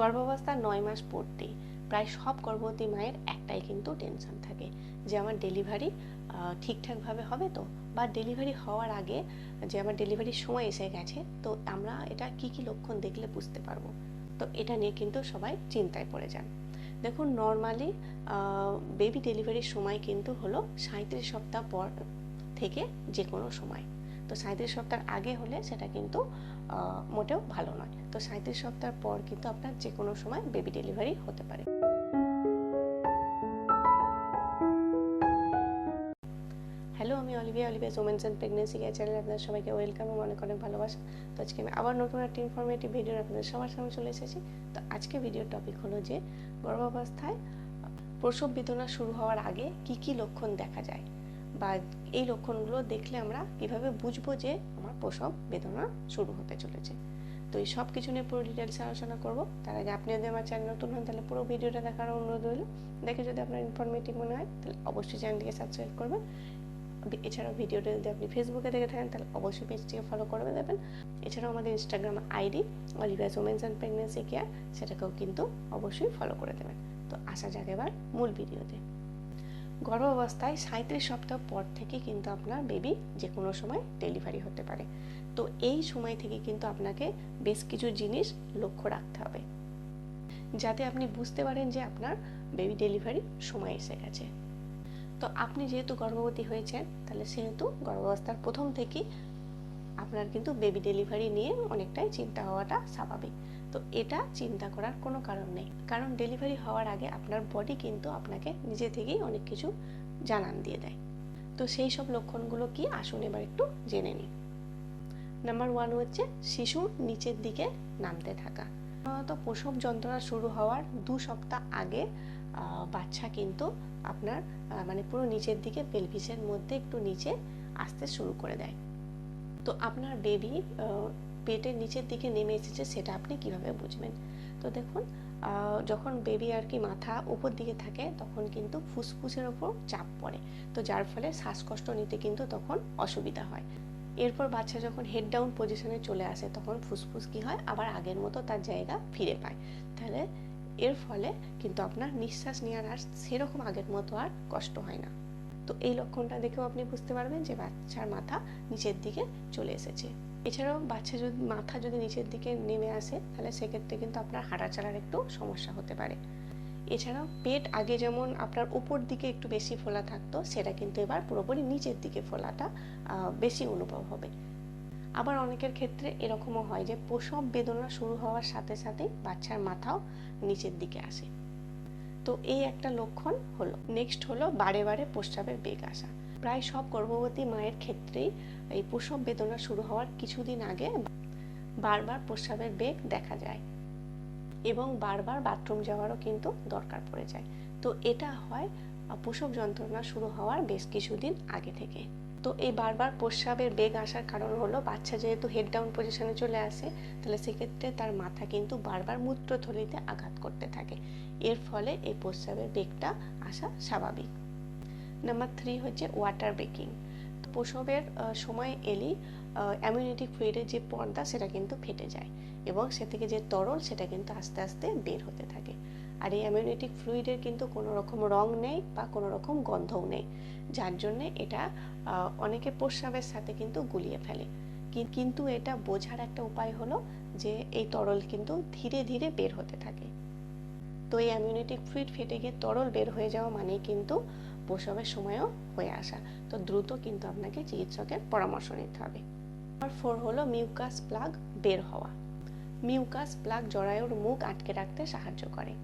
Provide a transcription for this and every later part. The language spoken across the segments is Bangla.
গর্ভাবস্থার নয় মাস পড়তেই প্রায় সব গর্ভবতী মায়ের একটাই কিন্তু টেনশন থাকে যে আমার ডেলিভারি ঠিকঠাকভাবে হবে তো? বা ডেলিভারি হওয়ার আগে যে আমার ডেলিভারির সময় এসে গেছে, তো আমরা এটা কি কি লক্ষণ দেখলে বুঝতে পারব? তো এটা নিয়ে কিন্তু সবাই চিন্তায় পড়ে যান। দেখুন নর্মালি বেবি ডেলিভারির সময় কিন্তু হলো সাঁত্রিশ সপ্তাহ পর থেকে যে কোনো সময়। তো সাঁত্রিশ সপ্তাহ আগে হলে সেটা কিন্তু মোটেও ভালো নয়। তো সাঁত্রিশ সপ্তাহ পর কিন্তু আপনার যে কোনো সময় বেবি ডেলিভারি হতে পারে। হ্যালো আমি Olivia Olivia women's and pregnancy care চ্যানেলে আপনাদের সবাইকে ওয়েলকাম এবং অনেক অনেক ভালোবাসা। তো আজকে আমি আবার নতুন একটা ইনফরমেটিভ ভিডিও আপনাদের সবার সামনে চলে এসেছি। তো আজকে ভিডিওর টপিক হলো যে, গর্ভাবস্থায় প্রসব বেদনা শুরু হওয়ার আগে কি কি লক্ষণ দেখা যায়? বা এই লক্ষণগুলো দেখলে আমরা কীভাবে বুঝব যে আমার প্রসব বেদনা শুরু হতে চলেছে। তো এই সব কিছু নিয়ে পুরো ডিটেলসে আলোচনা করব। তার আগে আপনি যদি আমার চ্যানেল নতুন হন, তাহলে পুরো ভিডিওটা দেখার অনুরোধ রইল। দেখে যদি আপনার ইনফরমেটিভ মনে হয়, তাহলে অবশ্যই চ্যানেলটিকে সাবস্ক্রাইব করবেন। এছাড়াও ভিডিওটা যদি আপনি ফেসবুকে দেখে থাকেন, তাহলে অবশ্যই পেজটিকে ফলো করে দেবেন। এছাড়াও আমাদের Instagram ID Olivia's women's and pregnancy care সেটাকেও কিন্তু অবশ্যই ফলো করে দেবেন। তো আসা যাক এবার মূল ভিডিওতে। গর্ভাবস্থায় সাঁত্রিশ সপ্তাহ পর থেকে কিন্তু আপনার বেবি যে কোনো সময় ডেলিভারি হতে পারে। তো এই সময় থেকে কিন্তু আপনাকে বেশ কিছু জিনিস লক্ষ্য রাখতে হবে। যাতে আপনি বুঝতে পারেন যে আপনার বেবি ডেলিভারি সময় এসে গেছে। তো আপনি যেহেতু গর্ভবতী হয়েছেন, তাহলে সেহেতু গর্ভাবস্থার প্রথম থেকেই আপনার কিন্তু বেবি ডেলিভারি নিয়ে অনেকটাই চিন্তা হওয়াটা স্বাভাবিক। তো এটা চিন্তা করার কোনো কারণ নেই। কারণ ডেলিভারি হওয়ার আগে আপনার বডি কিন্তু আপনাকে নিজে থেকেই অনেক কিছু জানান দিয়ে দেয়। তো সেই সব লক্ষণগুলো কি? আসুন এবার একটু জেনে নিই। নাম্বার ওয়ান হচ্ছে শিশুর নিচের দিকে নামতে থাকা। সাধারণত প্রসব যন্ত্রণা শুরু হওয়ার দু সপ্তাহ আগে বাচ্চা কিন্তু আপনার মানে পুরো নিচের দিকে পেলভিসের মধ্যে একটু নিচে আসতে শুরু করে দেয়। তো আপনার বেবি পেটের নিচের দিকে নেমে এসেছে, সেটা আপনি কীভাবে বুঝবেন? তো দেখুন যখন বেবি আর কি মাথা উপর দিকে থাকে, তখন কিন্তু ফুসফুসের ওপর চাপ পড়ে। তো যার ফলে শ্বাসকষ্ট নিতে কিন্তু তখন অসুবিধা হয়। এরপর বাচ্চা যখন হেড ডাউন পজিশনে চলে আসে, তখন ফুসফুস কি হয়? আবার আগের মতো তার জায়গা ফিরে পায়। তাহলে এর ফলে কিন্তু আপনার নিঃশ্বাস নেওয়ার আর সেরকম আগের মতো আর কষ্ট হয় না। তো এই লক্ষণটা দেখেও আপনি বুঝতে পারবেন যে বাচ্চার মাথা নিচের দিকে চলে এসেছে। এছাড়াও বাচ্চা যদি, মাথা যদি নিচের দিকে নেমে আসে, তাহলে সেক্ষেত্রে কিন্তু আপনার হাঁটা চলার একটু সমস্যা হতে পারে। এছাড়াও পেট আগে যেমন আপনার উপর দিকে একটু বেশি ফোলা থাকতো, সেটা কিন্তু এবার পুরোপুরি নিচের দিকে ফোলাটা বেশি অনুভব হবে। আবার অনেকের ক্ষেত্রে এরকমও হয় যে, প্রসব বেদনা শুরু হওয়ার সাথে সাথেই বাচ্চার মাথাও নিচের দিকে আসে। তো এই একটা লক্ষণ হলো। নেক্সট হলো বারে বারে প্রস্রাবের বেগ আসা। প্রায় সব গর্ভবতী মায়ের ক্ষেত্রেই এই প্রসব বেদনা শুরু হওয়ার কিছুদিন আগে বারবার প্রস্রাবের বেগ দেখা যায় এবং বারবার বাথরুম যাওয়ারও কিন্তু দরকার পড়ে যায়। তো এটা হয় প্রসব যন্ত্রণা শুরু হওয়ার বেশ কিছুদিন আগে থেকে। তো এই বারবার প্রস্রাবের বেগ আসার কারণ হলো, বাচ্চা যেহেতু হেড ডাউন পজিশনে চলে আসে, তাহলে সেক্ষেত্রে তার মাথা কিন্তু বারবার মূত্রথলিতে আঘাত করতে থাকে। এর ফলে এই প্রস্রাবের বেগটা আসা স্বাভাবিক। নাম্বার থ্রি হচ্ছে ওয়াটার ব্রেকিং প্রসবের সময় এলেই অ্যামিউনিটি ফ্লুইডের যে পর্দা সেটা কিন্তু ফেটে যায় এবং সে থেকে যে তরল সেটা কিন্তু আস্তে আস্তে বের হতে থাকে। আর এই অ্যামিউনিটিক ফ্লুইডের কিন্তু কোনো রকম রং নেই বা কোনো রকম গন্ধও নেই, যার জন্যে এটা অনেকে প্রস্রাবের সাথে কিন্তু গুলিয়ে ফেলে। কিন্তু এটা বোঝার একটা উপায় হলো যে এই তরল কিন্তু ধীরে ধীরে বের হতে থাকে। তো এই অ্যামিউনিটিক ফ্লুইড ফেটে গিয়ে তরল বের হয়ে যাওয়া মানেই কিন্তু প্রসবের সময়ও হয়ে আসা। তো দ্রুত কিন্তু আপনাকে চিকিৎসকের পরামর্শ নিতে হবে। নাম্বার ফোর হলো মিউকাস প্লাগ বের হওয়া। মিউকাস প্লাগ জরায়ুর মুখ আটকে রাখতে সাহায্য করে।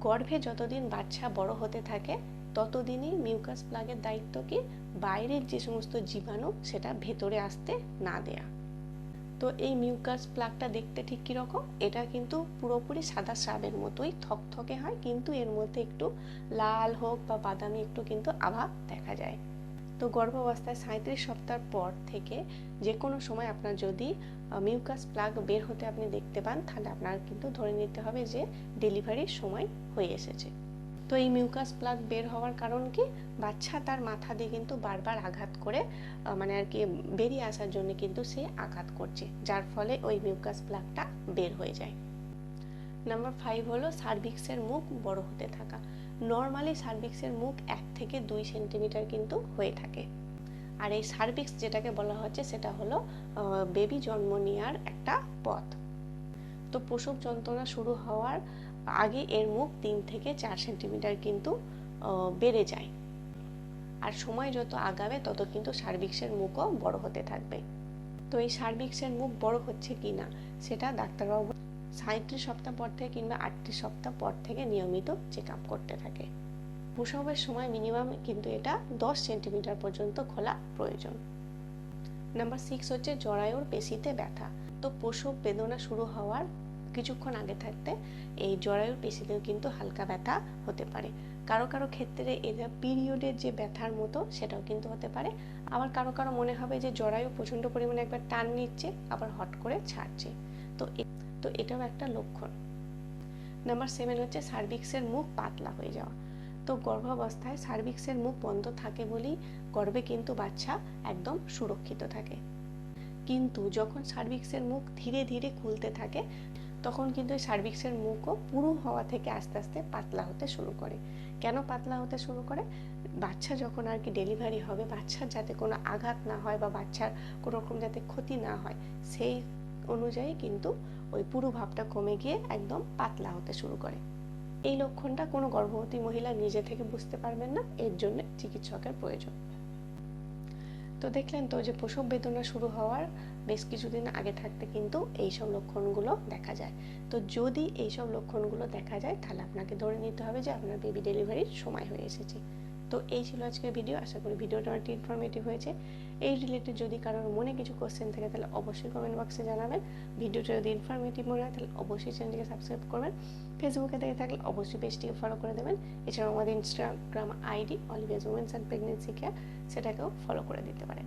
গর্ভে যতদিন বাচ্চা বড় হতে থাকে, ততদিনই মিউকাস প্লাগের দায়িত্ব কি? বাইরের যে সমস্ত জীবাণু, সেটা ভেতরে আসতে না দেয়া। তো এই মিউকাস প্লাগটা দেখতে ঠিক কীরকম? এটা কিন্তু পুরোপুরি সাদা স্রাবের মতোই থকথকে হয়, কিন্তু এর মধ্যে একটু লাল হোক বা বাদামি একটু কিন্তু আভা দেখা যায়। তো গর্ভাবস্থায় সাঁত্রিশ সপ্তাহ পর থেকে যে কোনো সময় আপনার যদি মিউকাস প্লাগ বের হতে আপনি দেখতে পান, তাহলে আপনার কিন্তু ধরে নিতে হবে যে ডেলিভারির সময় হয়ে এসেছে। তো এই মিউকাস প্লাগ বের হওয়ার কারণ কি? বাচ্চা তার মাথা দিয়ে কিন্তু বারবার আঘাত করে মানে আর কি বেরিয়ে আসার জন্য কিন্তু সে আঘাত করছে, যার ফলে ওই মিউকাস প্লাগটা বের হয়ে যায়। নাম্বার ফাইভ হলো সার্ভিক্সের মুখ বড় হতে থাকা। নর্মালি সার্ভিক্সের মুখ এক থেকে দুই সেন্টিমিটার কিন্তু হয়ে থাকে। আর এই সার্ভিক্স যেটাকে বলা হচ্ছে সেটা হলো বেবি জন্ম নেওয়ার একটা পথ। তো প্রসব যন্ত্রণা শুরু হওয়ার আগে এর মুখ তিন থেকে চার সেন্টিমিটার কিন্তু বেড়ে যায়। আর সময় যত আগাবে, তত কিন্তু সার্ভিক্সের মুখও বড় হতে থাকবে। তো এই সার্ভিক্সের মুখ বড় হচ্ছে কি না সেটা ডাক্তারবাবু সাঁত্রিশ সপ্তাহ পর থেকে কিংবা আটত্রিশ সপ্তাহ পর থেকে নিয়মিত চেক আপ করতে থাকে। প্রসবের সময় মিনিমাম কিন্তু এটা দশ সেন্টিমিটার পর্যন্ত খোলা প্রয়োজন। নাম্বার সিক্স হচ্ছে জরায়ুর পেশিতে ব্যথা। তো প্রসব বেদনা শুরু হওয়ার কিছুক্ষণ আগে থাকতে এই জরায়ুর পেশিতেও কিন্তু হালকা ব্যথা হতে পারে। কারও কারও ক্ষেত্রে এটা পিরিয়ডের যে ব্যথার মতো সেটাও কিন্তু হতে পারে। আবার কারও কারও মনে হবে যে জরায়ু প্রচণ্ড পরিমাণে একবার টান নিচ্ছে, আবার হট করে ছাড়ছে। তো তো এটাও একটা লক্ষণ। নাম্বার সেভেন হচ্ছে সার্ভিক্সের মুখ পাতলা হয়ে যাওয়া। তো গর্ভাবস্থায় সার্ভিক্সের মুখ বন্ধ থাকে বলেই গর্ভে কিন্তু বাচ্চা একদম সুরক্ষিত থাকে। কিন্তু যখন সার্ভিক্সের মুখ ধীরে ধীরে খুলতে থাকে তখন কিন্তু এই সার্ভিক্সের মুখও পুরু হওয়া থেকে আস্তে আস্তে পাতলা হতে শুরু করে। কেন পাতলা হতে শুরু করে? বাচ্চা যখন আর কি ডেলিভারি হবে, বাচ্চার যাতে কোনো আঘাত না হয় বা বাচ্চার কোনো রকম যাতে ক্ষতি না হয়, সেই অনুযায়ী কিন্তু ওই পুরু ভাবটা কমে গিয়ে একদম পাতলা হতে শুরু করে। এই লক্ষণটা কোনো গর্ভবতী মহিলা নিজে থেকে বুঝতে পারবেন না, এর জন্য চিকিৎসকের প্রয়োজন। তো দেখলেন তো যে প্রসব বেদনা শুরু হওয়ার বেশ কিছুদিন আগে থাকতে কিন্তু এইসব লক্ষণগুলো দেখা যায়। তো যদি এইসব লক্ষণগুলো দেখা যায়, তাহলে আপনাকে ধরে নিতে হবে যে আপনার বেবি ডেলিভারির সময় হয়ে এসেছে। তো এই ছিল আজকের ভিডিও আশা করি ভিডিওটা অনেকটি ইনফরমেটিভ হয়েছে। এই রিলেটেড যদি কারোর মনে কিছু কোশ্চেন থাকে, তাহলে অবশ্যই কমেন্ট বক্সে জানাবেন। ভিডিওটা যদি ইনফরমেটিভ মনে হয়, তাহলে অবশ্যই চ্যানেলটিকে সাবস্ক্রাইব করবেন। ফেসবুকে দেখে থাকলে অবশ্যই পেজটিকে ফলো করে দেবেন। এছাড়াও আমাদের Instagram ID Olivia's women's and pregnancy care সেটাকেও ফলো করে দিতে পারেন।